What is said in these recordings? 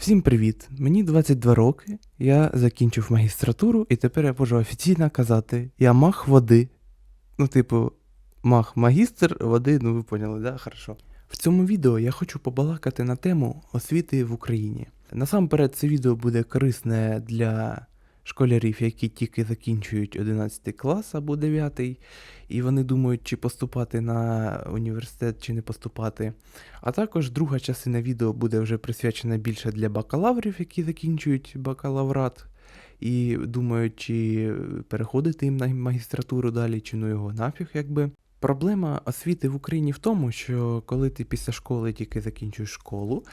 Всім привіт! Мені 22 роки, я закінчив магістратуру і тепер я можу офіційно казати, я мах води. Ну, типу, мах магістр води, ну ви поняли, да? Хорошо. В цьому відео я хочу побалакати на тему освіти в Україні. Насамперед, це відео буде корисне для школярів, які тільки закінчують 11 клас або 9, і вони думають, чи поступати на університет, чи не поступати. А також друга частина відео буде вже присвячена більше для бакалаврів, які закінчують бакалаврат, і думають, чи переходити їм на магістратуру далі, чи ну його нафіг, якби. Проблема освіти в Україні в тому, що коли ти після школи тільки закінчуєш школу,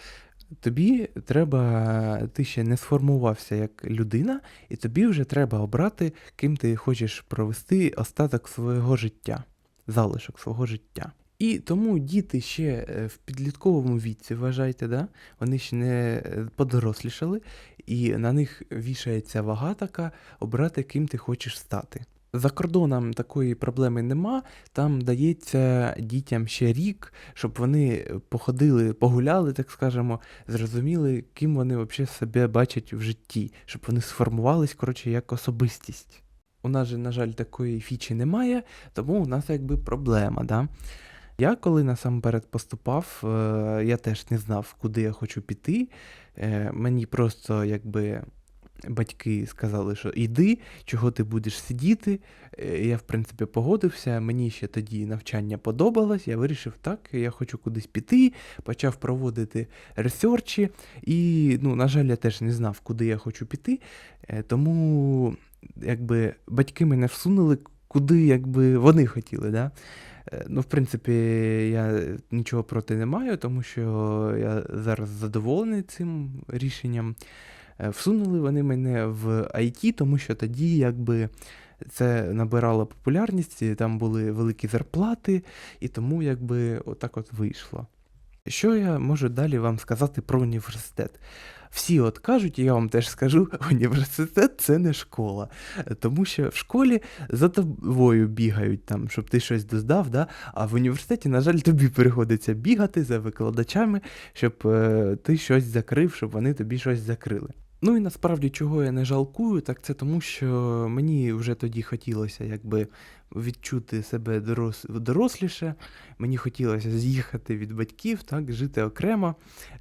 тобі треба, ти ще не сформувався як людина, і тобі вже треба обрати, ким ти хочеш провести остаток свого життя, залишок свого життя. І тому діти ще е, в підлітковому віці, вважайте, да? вони ще не е, подорослішали, і на них вішається вага така обрати, ким ти хочеш стати. За кордоном такої проблеми нема, там дається дітям ще рік, щоб вони походили, погуляли, так скажемо, зрозуміли, ким вони взагалі себе бачать в житті, щоб вони сформувались, коротше, як особистість. У нас же, на жаль, такої фічі немає, тому у нас якби проблема. Да? Я коли насамперед поступав, е, я теж не знав, куди я хочу піти. Е, Мені просто якби батьки сказали, що іди, чого ти будеш сидіти. Е, Я, в принципі, погодився. Мені ще тоді навчання подобалось. Я вирішив, так, я хочу кудись піти, почав проводити ресерчі. І, ну, на жаль, я теж не знав, куди я хочу піти. Е, Тому якби батьки мене всунули, куди якби вони хотіли. Да? Е, Ну, в принципі, я нічого проти не маю, тому що я зараз задоволений цим рішенням. Е, Всунули вони мене в IT, тому що тоді якби це набирало популярність, там були великі зарплати, і тому якби отак от вийшло. Що я можу далі вам сказати про університет? Всі от кажуть, і я вам теж скажу, університет це не школа. Тому що в школі за тобою бігають, там, щоб ти щось доздав, да? а в університеті, на жаль, тобі приходиться бігати за викладачами, щоб е, ти щось закрив, щоб вони тобі щось закрили. Ну і насправді, чого я не жалкую, так це тому, що мені вже тоді хотілося якби відчути себе дорос... доросліше, мені хотілося з'їхати від батьків, так, жити окремо.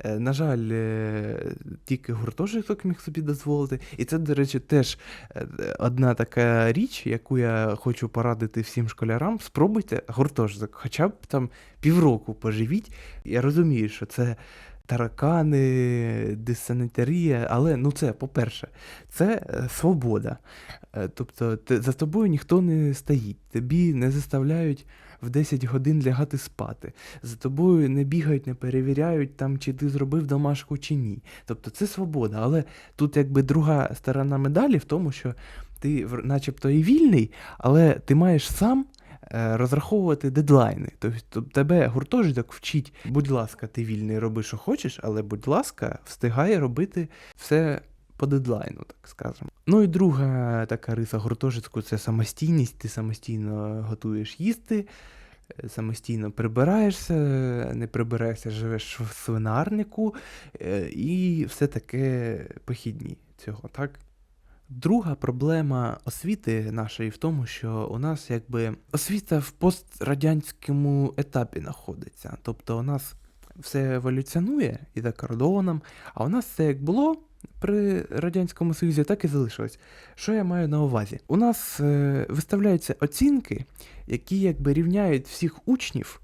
Е, на жаль, е, тільки гуртожиток міг собі дозволити. І це, до речі, теж е, одна така річ, яку я хочу порадити всім школярам. Спробуйте гуртожиток, хоча б там півроку поживіть. Я розумію, що це таракани, дисанітарія, але ну це, по-перше, це е, свобода. Е, Тобто за тобою ніхто не стоїть, тобі не заставляють в 10 годин лягати спати. За тобою не бігають, не перевіряють, там, чи ти зробив домашку чи ні. Тобто це свобода. Але тут якби друга сторона медалі в тому, що ти начебто і вільний, але ти маєш сам розраховувати дедлайни. Тобто тебе гуртожиток вчить, будь ласка, ти вільний, роби, що хочеш, але будь ласка, встигай робити все по дедлайну, так скажемо. Ну і друга така риса гуртожитку це самостійність. Ти самостійно готуєш їсти, е, самостійно прибираєшся, не прибираєшся, живеш в свинарнику е, і все таке похідні цього, так? Друга проблема освіти нашої в тому, що у нас якби освіта в пострадянському етапі знаходиться. Тобто у нас все еволюціонує і за кордоном, а у нас все як було при Радянському Союзі, так і залишилось. Що я маю на увазі? У нас е, виставляються оцінки, які якби рівняють всіх учнів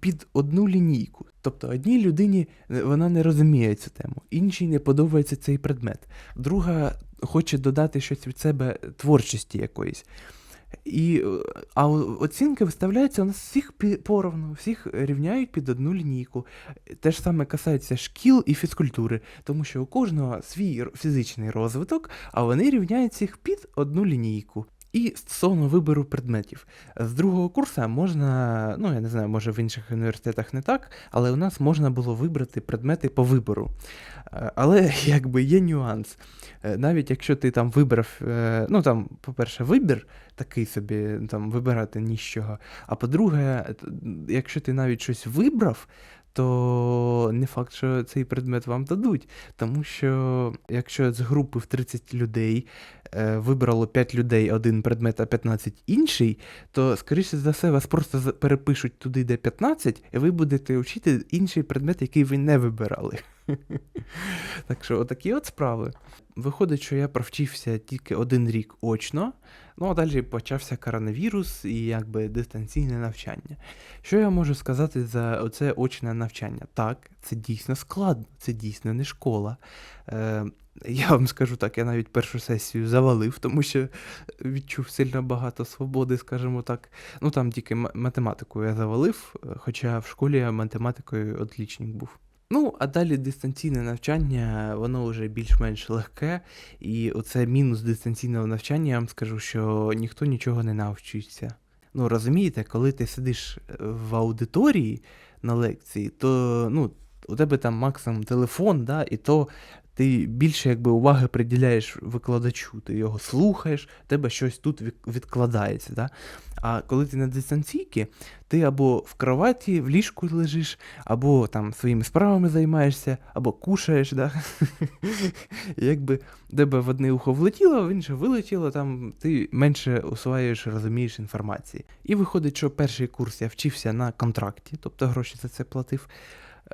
під одну лінійку. Тобто одній людині вона не розуміє цю тему, іншій не подобається цей предмет. Друга хоче додати щось від себе творчості якоїсь. І, а оцінки виставляються у нас всіх поровну, всіх рівняють під одну лінійку. Те ж саме касається шкіл і фізкультури, тому що у кожного свій фізичний розвиток, а вони рівняють їх під одну лінійку. І стосовно вибору предметів. З другого курсу можна, ну я не знаю, може в інших університетах не так, але у нас можна було вибрати предмети по вибору. Е, Але якби є нюанс. Е, Навіть якщо ти там вибрав, е, ну там, по-перше, вибір такий собі, там вибирати ні з чого. А по-друге, якщо ти навіть щось вибрав, то не факт, що цей предмет вам дадуть. Тому що якщо з групи в 30 людей е, вибрало 5 людей один предмет, а 15 інший, то, скоріше за все, вас просто перепишуть туди, де 15, і ви будете вчити інший предмет, який ви не вибирали. Так що, отакі от справи. Виходить, що я провчився тільки один рік очно, ну а далі почався коронавірус і якби дистанційне навчання. Що я можу сказати за оце очне навчання? Так, це дійсно складно, це дійсно не школа. Е, я вам скажу так, я навіть першу сесію завалив, тому що відчув сильно багато свободи, скажімо так. Ну там тільки математику я завалив, е, хоча в школі я математикою отлічник був. Ну, а далі дистанційне навчання, воно вже більш-менш легке, і оце мінус дистанційного навчання, я вам скажу, що ніхто нічого не навчиться. Ну, розумієте, коли ти сидиш е, в аудиторії на лекції, то ну, у тебе там максимум телефон, да, і то ти більше якби уваги приділяєш викладачу, ти його слухаєш, тебе щось тут відкладається. Да? А коли ти на дистанційці, ти або в кроваті, в ліжку лежиш, або там своїми справами займаєшся, або кушаєш, да? Якби тебе в одне ухо влетіло, в інше вилетіло, там ти менше усвоюєш, розумієш інформації. І виходить, що перший курс я вчився на контракті, тобто гроші за це платив.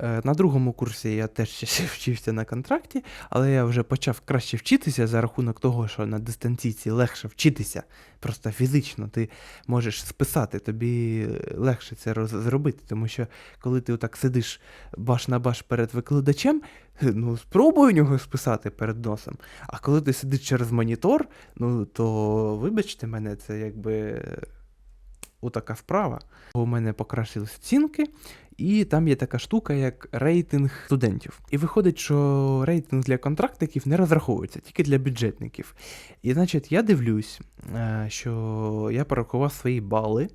Е, На другому курсі я теж ще вчився на контракті, але я вже почав краще вчитися за рахунок того, що на дистанційці легше вчитися, просто фізично ти можеш списати, тобі легше це роз- зробити, тому що коли ти отак сидиш баш на баш перед викладачем, ну спробуй у нього списати перед носом. А коли ти сидиш через монітор, ну то вибачте мене, це якби отака справа. У мене покращились оцінки, і там є така штука, як рейтинг студентів. І виходить, що рейтинг для контрактників не розраховується, тільки для бюджетників. І значить, я дивлюсь, е, що я порахував свої бали.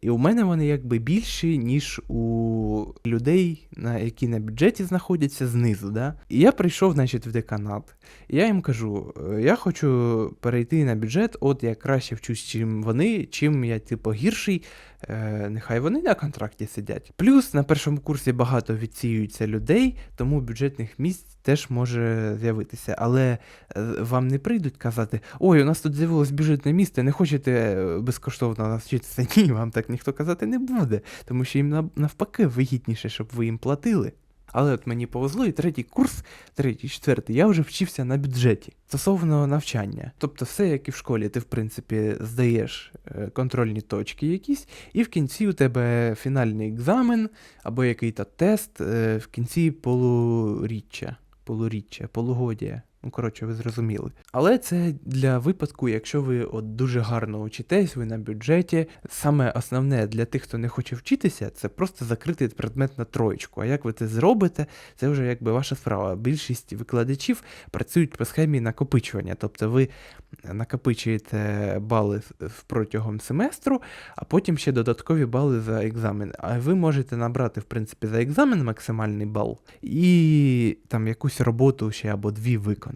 І у мене вони якби більші, ніж у людей, на, які на бюджеті знаходяться знизу. Да? І я прийшов, значить, в деканат. І я їм кажу: «Е, я хочу перейти на бюджет, от я краще вчусь, чим вони, чим я, типу, гірший. Е, нехай вони на контракті сидять. Плюс на першому курсі багато відсіюється людей, тому бюджетних місць теж може з'явитися. Але е, вам не прийдуть казати: ой, у нас тут з'явилось бюджетне місце, не хочете е, безкоштовно навчитися? Ні, вам так ніхто казати не буде, тому що їм навпаки вигідніше, щоб ви їм платили. Але от мені повезло, і третій курс, третій, четвертий, я вже вчився на бюджеті стосовно навчання. Тобто, все як і в школі, ти в принципі здаєш е, контрольні точки якісь, і в кінці у тебе фінальний екзамен або який-то тест е, в кінці полуріччя, полуріччя, полугодія. Ну, коротше, ви зрозуміли. Але це для випадку, якщо ви от дуже гарно учитесь, ви на бюджеті. Саме основне для тих, хто не хоче вчитися, це просто закрити предмет на троєчку. А як ви це зробите, це вже якби ваша справа. Більшість викладачів працюють по схемі накопичування. Тобто ви накопичуєте бали протягом семестру, а потім ще додаткові бали за екзамен. А ви можете набрати, в принципі, за екзамен максимальний бал і там якусь роботу ще або дві виконати.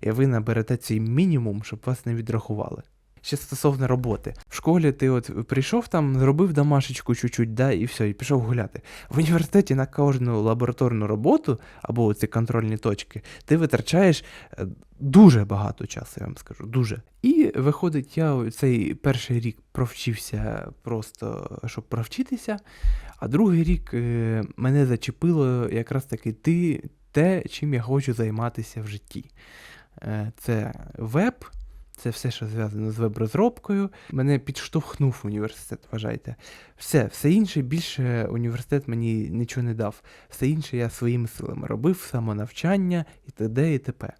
І ви наберете цей мінімум, щоб вас не відрахували. Ще стосовно роботи. В школі ти от прийшов там, зробив домашечку чуть-чуть, да, і все, і пішов гуляти. В університеті на кожну лабораторну роботу або ці контрольні точки, ти витрачаєш е, дуже багато часу, я вам скажу, дуже. І виходить, я цей перший рік провчився просто, щоб провчитися, а другий рік е, мене зачепило якраз таки ти, те, чим я хочу займатися в житті. Е, Це веб, це все, що зв'язано з веб-розробкою. Мене підштовхнув університет, вважайте. Все, все інше більше університет мені нічого не дав. Все інше я своїми силами робив, самонавчання і т.д. і т.п.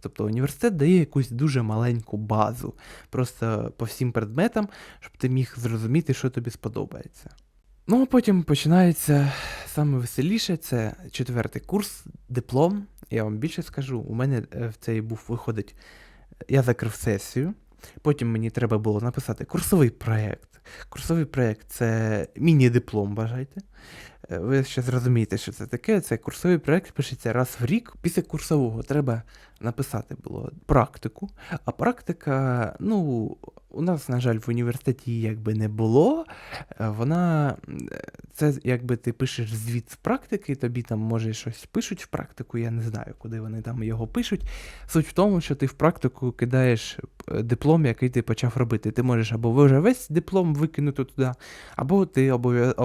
Тобто університет дає якусь дуже маленьку базу, просто по всім предметам, щоб ти міг зрозуміти, що тобі сподобається. Ну, а потім починається саме веселіше, це четвертий курс, диплом. Я вам більше скажу, у мене е, в цей був виходить, я закрив сесію, потім мені треба було написати курсовий проєкт. Курсовий проєкт це міні-диплом, бажайте. Е, Ви ще зрозумієте, що це таке. Це курсовий проєкт пишеться раз в рік. Після курсового треба написати було практику. А практика, ну, у нас, на жаль, в університеті її якби не було. Е, Вона це якби ти пишеш звіт з практики, тобі там може щось пишуть в практику, я не знаю, куди вони там його пишуть. Суть в тому, що ти в практику кидаєш е, диплом, який ти почав робити. Ти можеш або вже весь диплом викинути туди, або ти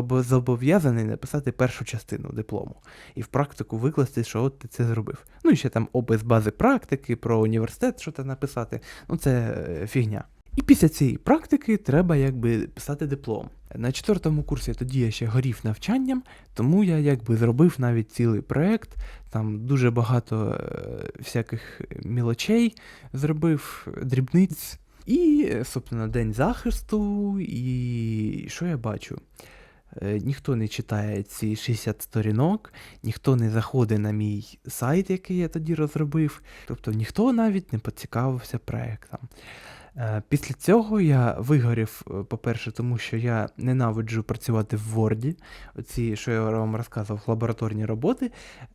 зобов'язаний написати першу частину диплому і в практику викласти, що от ти це зробив. Ну і ще там опис бази практики, про університет, що там написати. Ну це е, фігня. І після цієї практики треба якби писати диплом. На четвертому курсі тоді я ще горів навчанням, тому я якби зробив навіть цілий проект, там дуже багато е, всяких мілочей зробив, дрібниць. І, собственно, день захисту, і що я бачу? Е, Ніхто не читає ці 60 сторінок, ніхто не заходить на мій сайт, який я тоді розробив. Тобто ніхто навіть не поцікавився проектом. Е, Після цього я вигорів, е, по-перше, тому що я ненавиджу працювати в Word. Оці, що я вам розказував, лабораторні роботи,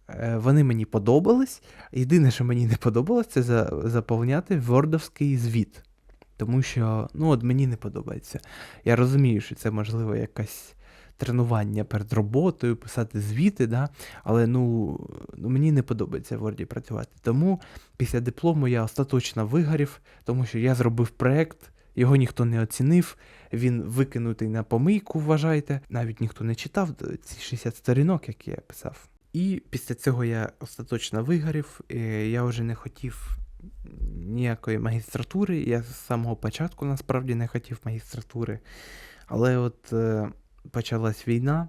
е, вони мені подобались. Єдине, що мені не подобалось, це заповняти вордовський звіт. Тому що ну, от мені не подобається. Я розумію, що це можливо якась тренування перед роботою, писати звіти, да? але ну, ну, мені не подобається в Word працювати. Тому після диплому я остаточно вигорів, тому що я зробив проект, його ніхто не оцінив, він викинутий на помийку, вважайте. Навіть ніхто не читав ці 60 сторінок, які я писав. І після цього я остаточно вигорів, я вже не хотів ніякої магістратури. Я з самого початку насправді не хотів магістратури. Але от е, почалась війна,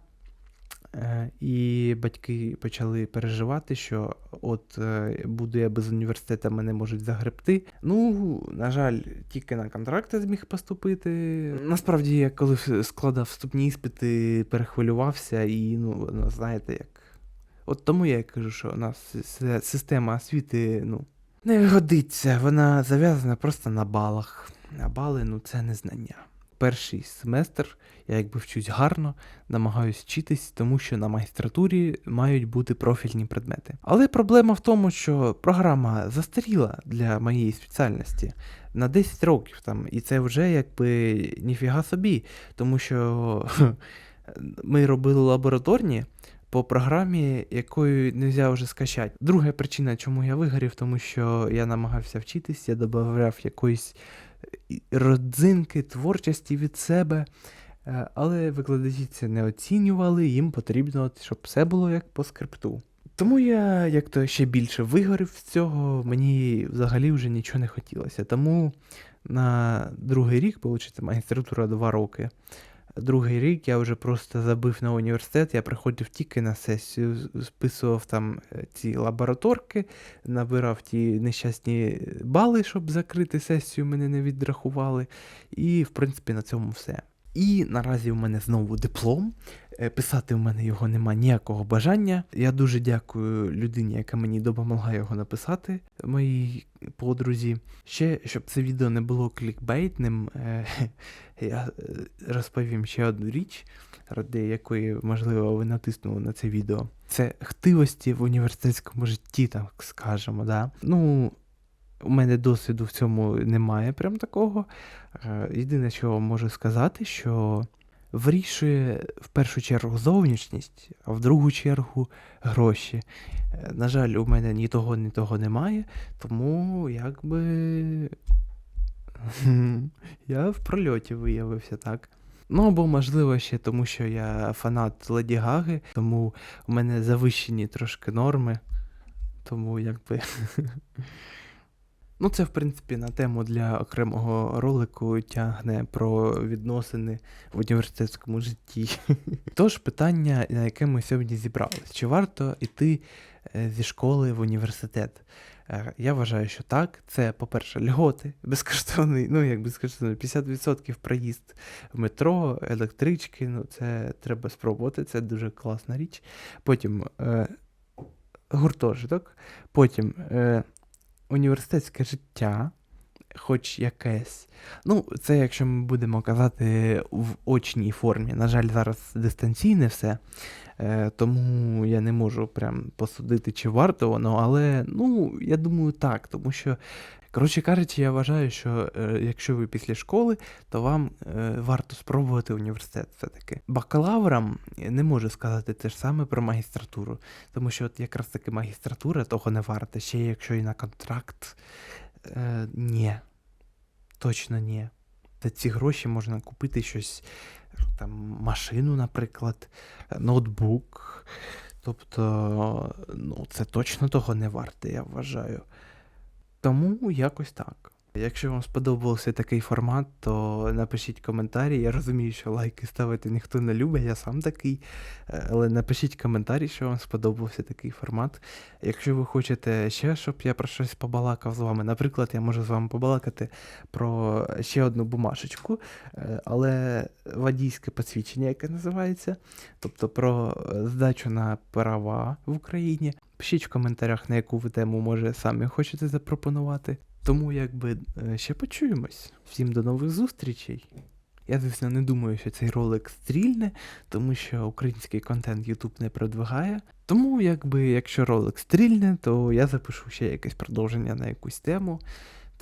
е, і батьки почали переживати, що от е, буду я без університету, мене можуть загребти. Ну, на жаль, тільки на контракти зміг поступити. Насправді, я коли складав вступні іспити, перехвилювався і, ну, знаєте, як. От тому я кажу, що у нас система освіти, ну, не годиться, вона зав'язана просто на балах. А бали, ну, це не знання. Перший семестр я якби вчусь гарно, намагаюсь вчитись, тому що на магістратурі мають бути профільні предмети. Але проблема в тому, що програма застаріла для моєї спеціальності на 10 років там, і це вже якби ніфіга собі, тому що ми робили лабораторні. По програмі, якою не можна вже скачати. Друга причина, чому я вигорів, тому що я намагався вчитись, я додавав якоїсь родзинки, творчості від себе. Е, Але викладачі це не оцінювали, їм потрібно, щоб все було як по скрипту. Тому я як то ще більше вигорів з цього, мені взагалі вже нічого не хотілося. Тому на другий рік, виходить, магістратура 2 роки. Другий рік я вже просто забив на університет, я приходив тільки на сесію, списував там е, ці лабораторки, набирав ті нещасні бали, щоб закрити сесію, мене не відрахували. І, в принципі, на цьому все. І наразі в мене знову диплом. Е, Писати в мене його нема ніякого бажання. Я дуже дякую людині, яка мені допомогла його написати, моїй подрузі. Ще, щоб це відео не було клікбейтним, е, я е, розповім ще одну річ, ради якої, можливо, ви натиснули на це відео. Це хтивості в університетському житті, так скажемо. Да? Ну, у мене досвіду в цьому немає прям такого. Е, Єдине, що можу сказати, що вирішує в першу чергу зовнішність, а в другу чергу гроші. Е, На жаль, у мене ні того, ні того немає, тому якби я в прольоті виявився так. Ну, або можливо ще тому, що я фанат Леді Гаги, тому у мене завищені трошки норми. Тому якби. Ну, це, в принципі, на тему для окремого ролику тягне про відносини в університетському житті. Тож питання, на яке ми сьогодні зібрались: чи варто йти е, зі школи в університет? Е, Я вважаю, що так. Це, по-перше, льготи, безкоштовний, ну як безкоштовний, 50% проїзд в метро, електрички. Ну, це треба спробувати, це дуже класна річ. Потім е, гуртожиток, потім е, університетське життя, хоч якесь. Ну, це якщо ми будемо казати в очній формі. На жаль, зараз дистанційне все, е, тому я не можу прям посудити, чи варто воно, але ну, я думаю, так, тому що Коротше кажучи, я вважаю, що е, якщо ви після школи, то вам е, варто спробувати університет все-таки. Бакалаврам не можу сказати те ж саме про магістратуру, тому що от якраз таки магістратура того не варта, ще якщо і на контракт. Е, ні. Точно ні. За ці гроші можна купити щось, там, машину, наприклад, е, ноутбук. Тобто, ну, це точно того не варте, я вважаю. Тому якось так. Якщо вам сподобався такий формат, то напишіть коментарі. Я розумію, що лайки ставити ніхто не любить, я сам такий. Е, Але напишіть коментарі, що вам сподобався такий формат. Якщо ви хочете ще, щоб я про щось побалакав з вами, наприклад, я можу з вами побалакати про ще одну бумажечку, е, але водійське посвідчення, яке називається, тобто про здачу на права в Україні. Пишіть в коментарях, на яку ви тему може самі хочете запропонувати. Тому якби е, ще почуємось. Всім до нових зустрічей. Я, звісно, не думаю, що цей ролик стрільне, тому що український контент YouTube не продвигає. Тому, якби, якщо ролик стрільне, то я запишу ще якесь продовження на якусь тему.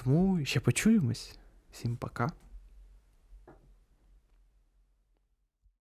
Тому ще почуємось. Всім пока.